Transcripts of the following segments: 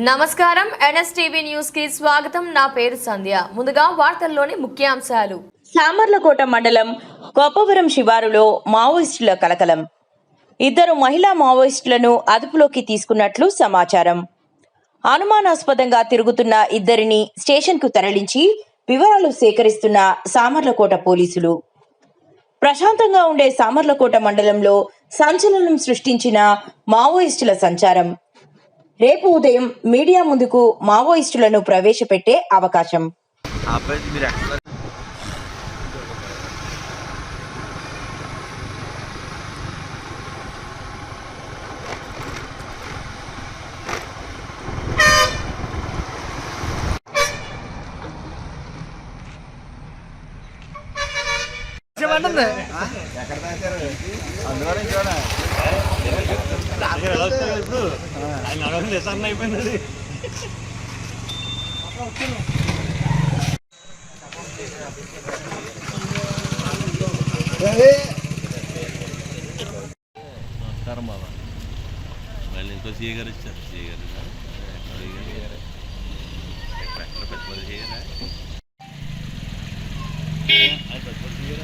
నమస్కారం. ఎన్ఎస్టీవీ న్యూస్కి స్వాగతం. నా పేరు సంధ్య. ముందుగా వార్తల్లోని ముఖ్యాంశాలు. సామర్లకోట మండలం కొప్పవరం శివారులో మావోయిస్టుల కలకలం. ఇద్దరు మహిళా మావోయిస్టులను అదుపులోకి తీసుకున్నట్లు సమాచారం. అనుమానాస్పదంగా తిరుగుతున్న ఇద్దరిని స్టేషన్కు తరలించి వివరాలు సేకరిస్తున్న సామర్లకోట పోలీసులు. ప్రశాంతంగా ఉండే సామర్లకోట మండలంలో సంచలనం సృష్టించిన మావోయిస్టుల సంచారం. రేపు ఉదయం మీడియా ముందుకు మావోయిస్టులను ప్రవేశపెట్టే అవకాశం. ఆ అబ్బాయి మీరు ఎక్కడ నమస్కారం బాబా మళ్ళీ ఇంకో సీఏ గారు ఇచ్చారు సీఏ గారు ఎక్కడ పెట్టుబడి చేయరా సీఏ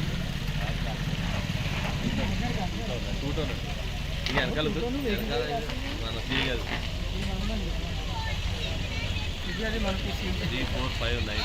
గారు త్రీ ఫోర్ ఫైవ్ నైన్.